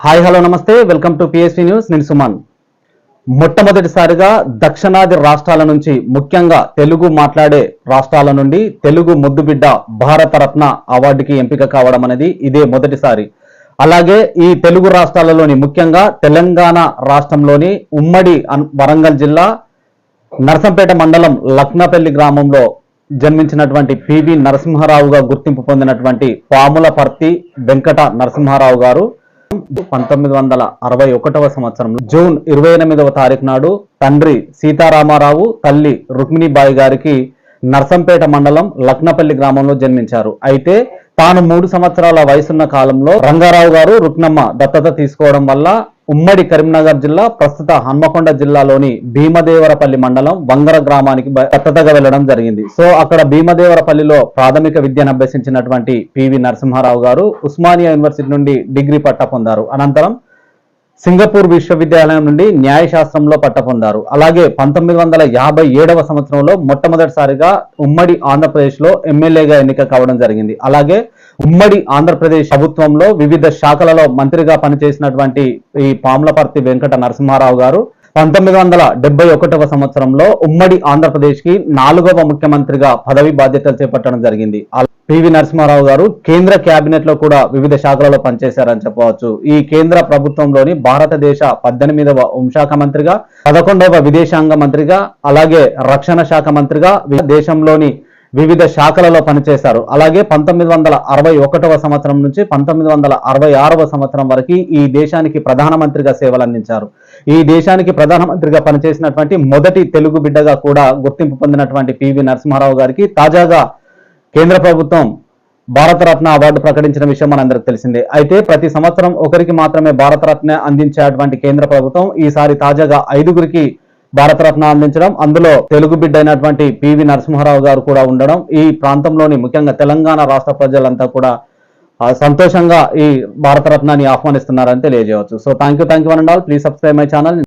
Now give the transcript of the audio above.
Hi hello namaste. Welcome to PSC news నేను సుమన్. మొట్టమొదటిసారిగా దక్షిణాది రాష్ట్రాల నుంచి ముఖ్యంగా తెలుగు మాట్లాడే రాష్ట్రాల నుండి తెలుగు ముద్దుబిడ్డ భారతరత్న అవార్డుకి ఎంపిక కావడం అనేది ఇదే మొదటిసారి. అలాగే ఈ తెలుగు రాష్ట్రాలలోని ముఖ్యంగా తెలంగాణ రాష్ట్రంలోని ఉమ్మడి వరంగల్ జిల్లా నరసంపేట మండలం లక్నపల్లి గ్రామంలో జన్మించినటువంటి పివి నరసింహారావుగా గుర్తింపు పొందినటువంటి పాములపర్తి వెంకట నరసింహారావు గారు. పంతొమ్మిది వందల అరవై ఒకటవ సంవత్సరంలో జూన్ ఇరవై ఎనిమిదవ తారీఖు నాడు తండ్రి సీతారామారావు తల్లి రుక్మిణిబాయి గారికి నర్సంపేట మండలం లక్నపల్లి గ్రామంలో జన్మించారు. అయితే తాను మూడు సంవత్సరాల వయసున్న కాలంలో రంగారావు గారు రుక్నమ్మ దత్తత తీసుకోవడం వల్ల ఉమ్మడి కరీంనగర్ జిల్లా ప్రస్తుత హన్మకొండ జిల్లాలోని భీమదేవరపల్లి మండలం వంగర గ్రామానికి దత్తతగా వెళ్ళడం జరిగింది. సో అక్కడ భీమదేవరపల్లిలో ప్రాథమిక విద్యను అభ్యసించినటువంటి పివి నరసింహారావు గారు ఉస్మానియా యూనివర్సిటీ నుండి డిగ్రీ పట్ట పొందారు. అనంతరం సింగపూర్ విశ్వవిద్యాలయం నుండి న్యాయశాస్త్రంలో పట్ట పొందారు. అలాగే పంతొమ్మిది వందల యాభై ఏడవ సంవత్సరంలో మొట్టమొదటిసారిగా ఉమ్మడి ఆంధ్రప్రదేశ్లో ఎమ్మెల్యేగా ఎన్నిక కావడం జరిగింది. అలాగే ఉమ్మడి ఆంధ్రప్రదేశ్ ప్రభుత్వంలో వివిధ శాఖలలో మంత్రిగా పనిచేసినటువంటి ఈ పాములపర్తి వెంకట నరసింహారావు గారు పంతొమ్మిది వందల డెబ్బై ఒకటవ సంవత్సరంలో ఉమ్మడి ఆంధ్రప్రదేశ్కి నాలుగవ ముఖ్యమంత్రిగా పదవి బాధ్యతలు చేపట్టడం జరిగింది. పివి నరసింహారావు గారు కేంద్ర కేబినెట్లో కూడా వివిధ శాఖలలో పనిచేశారని చెప్పవచ్చు. ఈ కేంద్ర ప్రభుత్వంలోని భారతదేశ పద్దెనిమిదవ హోంశాఖ మంత్రిగా పదకొండవ విదేశాంగ మంత్రిగా అలాగే రక్షణ శాఖ మంత్రిగా దేశంలోని వివిధ శాఖలలో పనిచేశారు. అలాగే పంతొమ్మిది వందల అరవై ఒకటవ సంవత్సరం నుంచి పంతొమ్మిది వందల అరవై ఆరవ సంవత్సరం వరకు ఈ దేశానికి ప్రధానమంత్రిగా సేవలు అందించారు ఈ దేశానికి ప్రధానమంత్రిగా పనిచేసినటువంటి మొదటి తెలుగు బిడ్డగా కూడా గుర్తింపు పొందినటువంటి పివి నరసింహారావు గారికి తాజాగా కేంద్ర ప్రభుత్వం భారతరత్న అవార్డు ప్రకటించిన విషయం మనందరికి తెలిసిందే. అయితే ప్రతి సంవత్సరం ఒకరికి మాత్రమే భారతరత్న అందించేటువంటి కేంద్ర ప్రభుత్వం ఈసారి తాజాగా ఐదుగురికి భారతరత్న అందించడం అందులో తెలుగు బిడ్డ అయినటువంటి పివి నరసింహారావు గారు కూడా ఉండడం ఈ ప్రాంతంలోని ముఖ్యంగా తెలంగాణ రాష్ట్ర ప్రజలంతా కూడా సంతోషంగా ఈ భారతరత్నాన్ని ఆహ్వానిస్తున్నారని తెలియజేయవచ్చు. So thank you thank you and all please subscribe my channel